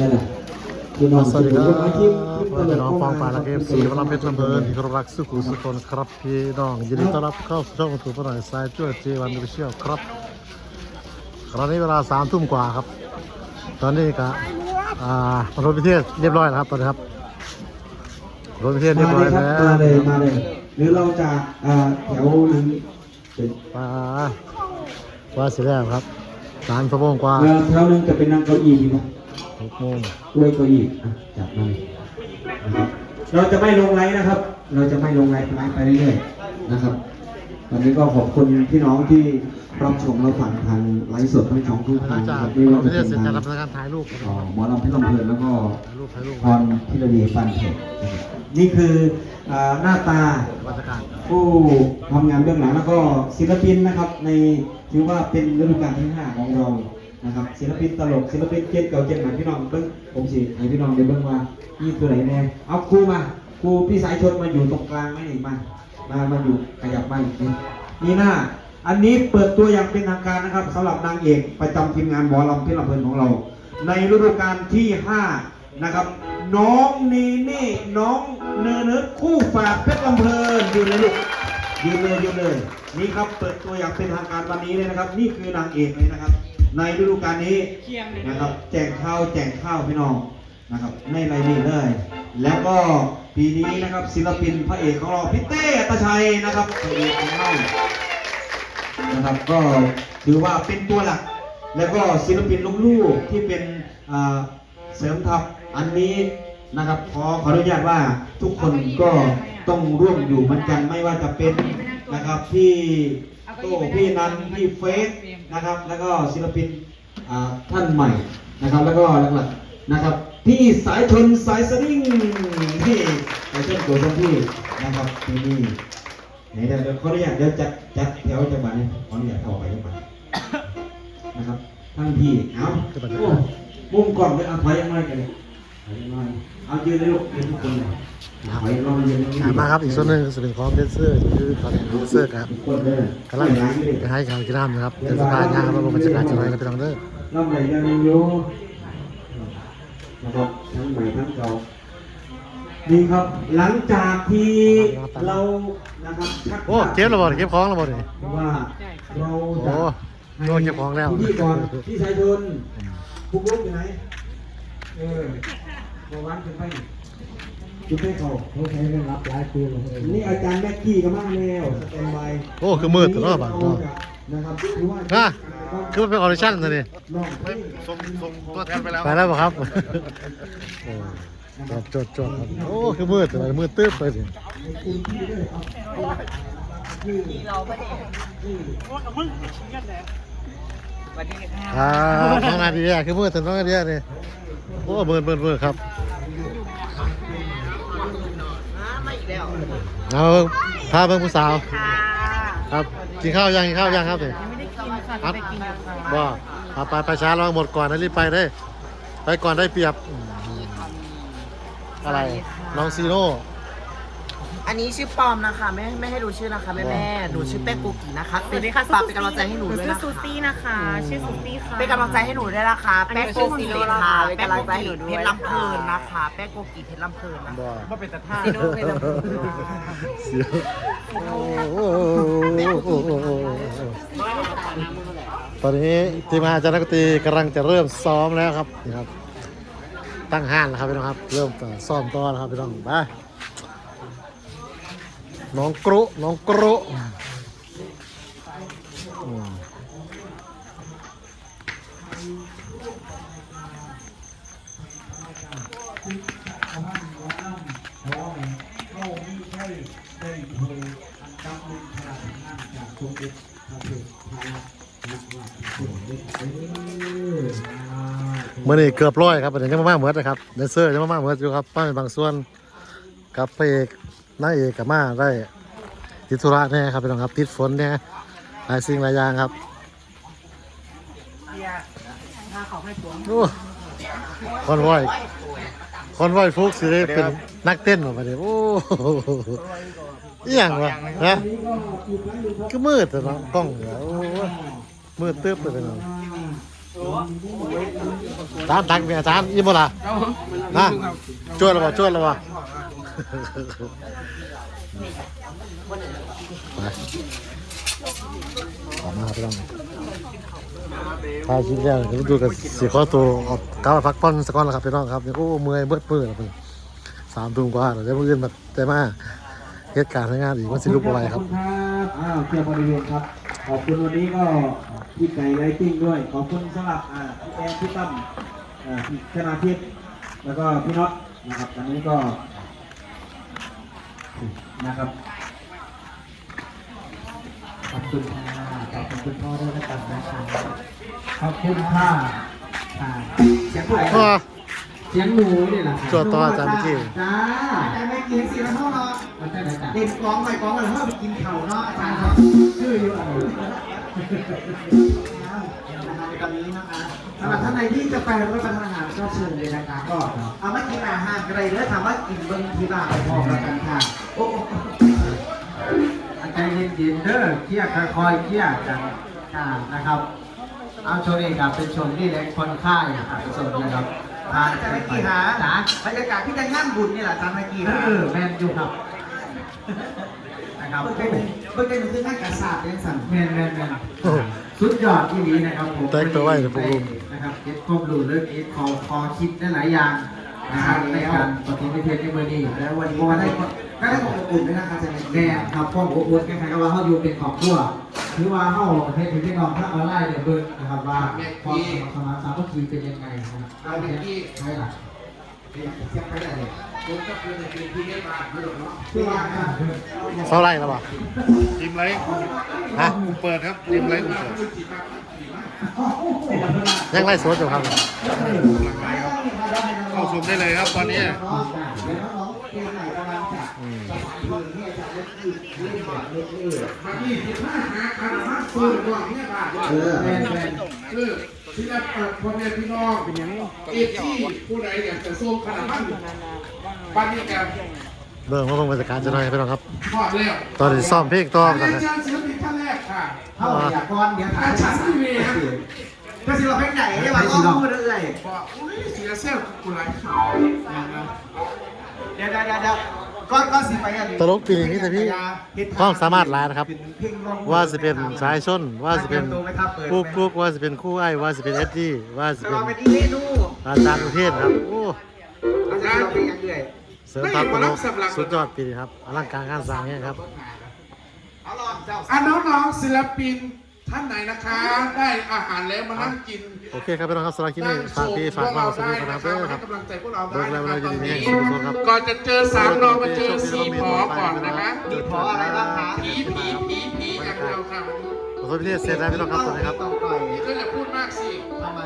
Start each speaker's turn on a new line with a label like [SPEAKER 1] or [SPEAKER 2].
[SPEAKER 1] นั่นแหละพี่น้อง
[SPEAKER 2] สวัสดีครับ
[SPEAKER 1] ที่มาที่ที่
[SPEAKER 2] พ่อแม่น้องฟองปลาและเอฟซีพลังเพชรลำเพลินที่เคารพรักสุขุสุคนครับพี่น้องยินดีต้อนรับเข้าสู่ช่องถูกปหน่อยสายจ้วเจวันดิเชียลครับตอนนี้เวลาสามทุ่มกว่าครับ ตอนนี้ก็อ่ารถพิเทศเรียบร้อยแล้วครับตอนนี้ครับรถพิเทศเรียบ
[SPEAKER 1] มา
[SPEAKER 2] ร้อ
[SPEAKER 1] เลยยครับ
[SPEAKER 2] แล้ว
[SPEAKER 1] มาเลยมาเลยหรือเราจะอ่าแถวนั้นเป็น
[SPEAKER 2] มาว่าเสร็จแล้วครับสามชั่วโมงกว่า
[SPEAKER 1] เอ่อแถวนึงจะเป็นนั่งเก้าอี้ดีไหม
[SPEAKER 2] หกโมง
[SPEAKER 1] ด้วยเก้าอี้อะจับมาเลยนะครับเราจะไม่ลงไลน์นะครับ เราจะไม่ลงไลน์ไลฟ์ไปเรื่อยๆนะครับวันนี้ก็ขอบคุณพี่น้องที่รับชมเราผ่านทางไลฟ์สดทั้งสองทุก
[SPEAKER 2] หลั
[SPEAKER 1] ทางง
[SPEAKER 2] จาก
[SPEAKER 1] ครับ
[SPEAKER 2] ร
[SPEAKER 1] ไม่ว่า
[SPEAKER 2] ถพิ
[SPEAKER 1] จะ
[SPEAKER 2] เทศ
[SPEAKER 1] เป็น
[SPEAKER 2] เสร็จ
[SPEAKER 1] ทา
[SPEAKER 2] จาก
[SPEAKER 1] ง
[SPEAKER 2] การถ่ายรูปครับ
[SPEAKER 1] เอ่อหมอลำพิลำเพลินแล้วก็
[SPEAKER 2] ถ่ายรูปถ่ายรูป
[SPEAKER 1] พรพิรดีฟันเทคนะครับนี่คืออ่าหน้าตา
[SPEAKER 2] บรรยากาศ
[SPEAKER 1] ผู้ทำงานเบื้องหลังแล้วก็ศิลปินนะครับ ในถือว่าเป็นฤดูกาลที่ 5 ของเรา นะครับศิลปินตลกศิลปินเจ็ดเก่าเจ็ดใหม่พี่น้องเบิ้งผมสิให้พี่น้องเดี๋ยวเบิ้งว่านี่ตัวไหนแน่เอาครูมาครูพี่สายชนมาอยู่ตรงกลางไหมนี่มามามาอยู่ขยับมาอีกนิดนี่หน้าอันนี้เปิดตัวอย่างเป็นทางการนะครับสำหรับนางเอกประจำทีมงานหมอลำพิลำเพลินของเรา ในฤดูกาลที่ 5 นะครับ น้องนีนี่น้องเนื้อเนร์คู่ฝากเพชรลำเพลินอยู่เลยลูกยืนเลยยืนเลย นี่ครับเปิดตัวอย่างเป็นทางการวันนี้เลยนะครับ นี่คือนางเอกเลยนะครับ ในฤดูกาลนี้นะครับแจกข้าวแจกข้าวพี่น้องนะครับในไรนี่เลย แล้วก็ปีนี้นะครับศิลปินพระเอกของเราพี่เต้อัตชัยนะครับพระเอกของเรานะครับก็ถือว่าเป็นตัวหลัก แล้วก็ศิลปินลูกๆที่เป็นอ่าเสริมทัพอันนี้นะครับขอขออนุญาตว่าทุกคนก็ต้องร่วมอยู่เหมือนกันไม่ว่าจะเป็นนะครับพี่โต้พี่นันพี่เฟส นะครับ แล้วก็ศิลปินอ่าท่านใหม่นะครับ แล้วก็หลักๆนะครับพี่สายชนสายสลิงที่สายชนตัวชนที่นะครับที่นี่ไหนเดี๋ยวขออนุญาตเดี๋ยวจัดจัดแถวจังหวะนี้ขออนุญาตเข้าไปจังหวะนะครับทั้งพี่เอาโอ้มุมกล้องเลยเอาถอยยังไงกันเลยถอยยังไง เอายืนเลยลูกยืนทุกคนเลยถอยลงมายืนตรงนี้
[SPEAKER 2] ถามมาครับอีกส่วนหนึ่งจะเป็นของเดนเซอร์คือตอนนี้เดนเซอร์ครับ
[SPEAKER 1] ทุกคนเลย
[SPEAKER 2] กำลังไปให้ข่าวกีฬานะครับเดินสะพานงานเราบรรยากาศจะไรกันไปลองเด้อ
[SPEAKER 1] น้ำไหลยังอยู่นะครับทั้งใหม่ทั้งเก่านี่ครับหลังจากที่เรานะครับชัก
[SPEAKER 2] โอ้เก็บระเบิดเก็บของระเบิดนี่
[SPEAKER 1] ว่าเรา
[SPEAKER 2] โอ้
[SPEAKER 1] จะ
[SPEAKER 2] โดนเก็บของแล้ว
[SPEAKER 1] พี่ก่อนพี่ชายชนพุกลุกอยู่ไหนเออ มาวันขึ้นไปจุดให้เขา
[SPEAKER 3] เขาใช้เงินรับหลายปีเลย
[SPEAKER 1] นี่อาจารย์แม็กกี้ก็มั่งแล้วสแตนบาย
[SPEAKER 2] โอ้คือมืดแต่รอบอะ
[SPEAKER 1] นะครับถือว่า
[SPEAKER 2] ฮะคือมันเป็นออดิชั่นเลยนี่
[SPEAKER 1] น้อง
[SPEAKER 2] ส่งส่งตัวแทนไปแล้วไปแล้วป่ะครับโอ้จดจดจดครับโอ้คือมืดแต่มืดตื้อไปสิ
[SPEAKER 1] คุณพี่ด้ วยเอา
[SPEAKER 2] ครับน้องนาดีอะคือมืดแต่น้องนาดีอะนี่โอ้มืดมืดมืดครับเอาพาเบิ่งผู้สาวครับกินข้าวยังกินข้าวยังครับเนี่ย
[SPEAKER 4] ไม่ได้กินค่ะไม่ได้กินอยู่ค่ะ
[SPEAKER 2] ว่าเอาไปไปช้าเราหมดก่อนนะรีบไปได้ ไปก่อนได้เปรียบอืมอะไร น้องซีโร่
[SPEAKER 4] อันนี้ชื่อปลอมนะคะ ไม่ไม่ให้ดูชื่อนะคะแม่แม่หนูชื่อแป้งกุกินะคะ
[SPEAKER 5] สวัสดีค่ะ
[SPEAKER 4] ฝากเป็นกำลังใจให้หนูด้วย
[SPEAKER 5] ชื่อ
[SPEAKER 4] นะ
[SPEAKER 5] ซู
[SPEAKER 4] คะ
[SPEAKER 5] ซี่นะคะ ชื่อซูซี่ค่ะ
[SPEAKER 4] เป็นกำลังใจให้หนูด้วยนะคะ
[SPEAKER 5] อันนี้
[SPEAKER 4] แป้ง
[SPEAKER 5] ชื่
[SPEAKER 4] โก
[SPEAKER 5] อ
[SPEAKER 4] กิ
[SPEAKER 5] ซีโร่
[SPEAKER 4] ค่ะ
[SPEAKER 5] นะคะ
[SPEAKER 4] เป็นกำลังใจให้
[SPEAKER 5] แป้งโกกิ
[SPEAKER 4] เพชรลำเพลินนะคะ แป้งโกกิเพชรลำเพลินนะคะ
[SPEAKER 2] บ่
[SPEAKER 4] ว่าเป็นตะท่า
[SPEAKER 5] ซีโร่เพชรลำเพลิน
[SPEAKER 2] เสียวโอ้โหตอนนี้ทีมงานอาจารย์นักดนตรีกำลังจะเริ่มซ้อมแล้วครับนี่ครับ ตั้งห้านแล้วครับพี่น้องครับ เริ่มซ้อมต่อแล้วครับพี่น้องไป น้องกรุน้องกรุเมื่อนี้เกือบร้อยครับเดี๋ยวยังมามาเหมือนนะครับแดนเซอร์ยังมามาเหมือนอยู่ครับป้าเป็นบางส่วนกับพระเอก นางเอกกับมาได้ติดธุระแน่ครับพี่น้องครับติดฝนแน่หลายสิ่งหลายอย่างครับโอ้คอนวอยคอนวอยฟุกสิได้เป็นนักเต้นออกมาเดี๋ยวโอ้โหอหย่างวะนะก็มืดแต่เนาะกล้องเนี่ยโอ้ยมืดตึ๊บเลยเนาะจานตักเมียจานอิ่มบ่ล่ะนะช่วยเราบ่ช่วยเราบ่ ไปออกมาพี่น้องถ้าคิดแล้วเดี๋ยวดูกันสิขอตัวออกกลับมาพักผ่อนสักก่อนแล้วครับพี่น้องครับเดี๋ยวโอ้เมื่อยเบิดมือแล้วเพิ่นสามทุ่มกว่าแล้วเดี๋ยวมื้ออื่นมาแต่มาเหตุการณ์งานอีกมันสิลุกอะไรครับ
[SPEAKER 1] ขอณครับอ้าวเที่ยวบริเวณครับ ขอบคุณวันนี้ก็พี่ไก่ไลติ้งด้วย ขอบคุณสำหรับอ่าพี่แอนพี่ตั้มอ่าพี่ชนาทิพย์แล้วก็พี่น็อตนะครับอันนี้ก็ นะครับ
[SPEAKER 3] ขอบคุณค่ะขอบคุณคุณพ่อด้วยนะครับนะคะขอบคุณค่ะค่ะเสียงผู้ใด
[SPEAKER 2] พ่อ
[SPEAKER 3] เสียงหนูนี่แหละ
[SPEAKER 2] จวดต่ออาจารย์เมื่อกี้
[SPEAKER 3] จ้าอาจารย์ไม่กินสิแล้วเท่าเนาะอาจารย์ไหนจ้ะเด็กกองไปกองไปแล้วไปกินเข่าเนาะอาจารย์ครับชื่ออยู่อะไรตอนนี้นะคะสำหรับท่านใดที่จะไปรับประทานอาหารก็เชิญเลยนะคะก็เอาไม่กินอาหารอะไรเลยถามว่ากินเบิ้งที่บ้านพอแล้วกันค่ะ ใจเย็นๆเด้อเครียดค่อยๆเครียดกันอ่านะครับ เอาโชว์เองครับเป็นโชว์ที่เล็กคนค่ายครับเป็นโชว์นะครับทานจะไม่กี่หาจ้าบรรยากาศที่จะงานบุญนี่แหละจำไม่กี่หาเออแมนอยู่ครับนะครับเพิ่งเป็นเพิ่งเป็นคืองานกระสาบเลี้ยงสันแมนแมนแมน
[SPEAKER 2] โอ้โห
[SPEAKER 3] สุดยอดที่นี้นะครับผม
[SPEAKER 2] แตกตัวไว้เดี๋ยวผมรู้
[SPEAKER 3] นะครับเก็บข้อมูลเรื่องเก็บคอคอคิดได้หลายอย่างนะครับในการปฏิบัติเทศในเมื่อนี้แล้ววันนี้ก็ได้ ก็ได้ของอบอุ่นด้วยนะครับแน่ครับข้ออบอุ่นคล้ายๆกับว่าเขาอยู่เป็นครอบครัวถือว่าเขาเประเทศพี่น้องถ้าออนไลน์เนี่ยวเบิ่งนะครับว่าความสมัครสามัคคีเป็นยังไงนะครับเอาเด็กที่ใช่หลักเสียงไปไหนเลยผมก็คือในปีที่ได้มาเมื่อเนาะที่ว่า
[SPEAKER 2] เท่าไรแล้วบ่
[SPEAKER 6] ทีมไลท์
[SPEAKER 2] ฮะ
[SPEAKER 6] เปิดครับทีมไลท์เปิด
[SPEAKER 2] ยังไล่สวนอยู่ครับ
[SPEAKER 6] เข้าชมได้เลยครับตอนนี้
[SPEAKER 2] อืม
[SPEAKER 3] เออแมนแมน
[SPEAKER 7] คือที่จะเปิดพ่อแม่พี่น้องเอฟที่ผู้ใดอยากจะส่งขนาดนั้นปันนี้กัน
[SPEAKER 2] เบิ่งว่าเบิ่งบรรยากาศจะหน่อยพี่น้องครับ
[SPEAKER 7] พอดแล้ว
[SPEAKER 2] ตอนนี้ซ่อมเพลงต่อ
[SPEAKER 7] อา
[SPEAKER 2] กัน
[SPEAKER 7] จาร
[SPEAKER 2] นะ
[SPEAKER 7] ย์ศิลปินท่านแรกค่ะ
[SPEAKER 3] เข้าอยากก่อนเดี๋ยวถ่าย
[SPEAKER 7] อาจารย์ที่เวร
[SPEAKER 3] ก็สิเราเพลงไหนได้ว่าต้องพูดเรื่อย
[SPEAKER 7] บอกอุ้ยเสียเซลล์กูไร
[SPEAKER 3] เดี๋ยวเดี๋ยวเดี๋ยวก็ก็สิไปกัน
[SPEAKER 2] ตลกปีนี้แต่พี่ความสามารถหลายนะครับ ว่าสิเป็นสายชน ว่าสิเป็นกุ๊กกุ๊กว่าสิเป็นคู่ไอ้ายว่าสิเป็นเอ็ดดี้ว่าสิ
[SPEAKER 3] แต่
[SPEAKER 2] เป็น
[SPEAKER 3] ว่าเป็นอีเมนู
[SPEAKER 2] อาจารย์อุเทศครับโอ้
[SPEAKER 3] อาจารย์เราเป็นยังไง
[SPEAKER 2] เสริมทัพตลกสุดยอดปีนี้ครับอลังการงานสร้างเนี่ยครับ
[SPEAKER 3] เอาลองเจ้า
[SPEAKER 7] อะน้องๆศิลปิน ท่านไหนนะคะ ได้อาหารแล้วมานั่งกิน
[SPEAKER 2] โอเคครับพี่น้องครับสำหรับคลิปนี้ฝากพี่ฝากมาสวัสดีครับเด้อครับ
[SPEAKER 7] กำลังใจพวกเรา
[SPEAKER 2] เบิ
[SPEAKER 7] ได้
[SPEAKER 2] กแล้ว
[SPEAKER 7] นะ
[SPEAKER 2] เว
[SPEAKER 7] ค
[SPEAKER 2] ลา
[SPEAKER 7] รับ
[SPEAKER 2] จะ
[SPEAKER 7] ตอน
[SPEAKER 2] ดี
[SPEAKER 7] นี้
[SPEAKER 2] ๆครับ
[SPEAKER 7] ก่อนจะเจอสามน้องมาเจอสี่พอก่อนนะคะ
[SPEAKER 3] มีพออะไรบ้างคะ
[SPEAKER 7] ผีผีผีผีอย่างเดียวค่ะ
[SPEAKER 2] ขอโทษพี่เทศเสร็จแล้วพี่น้องครับตอนนี้ครับ
[SPEAKER 3] ต้องปล่อย
[SPEAKER 7] นี่ก็อย่าพูดมากสิ
[SPEAKER 3] ทำไม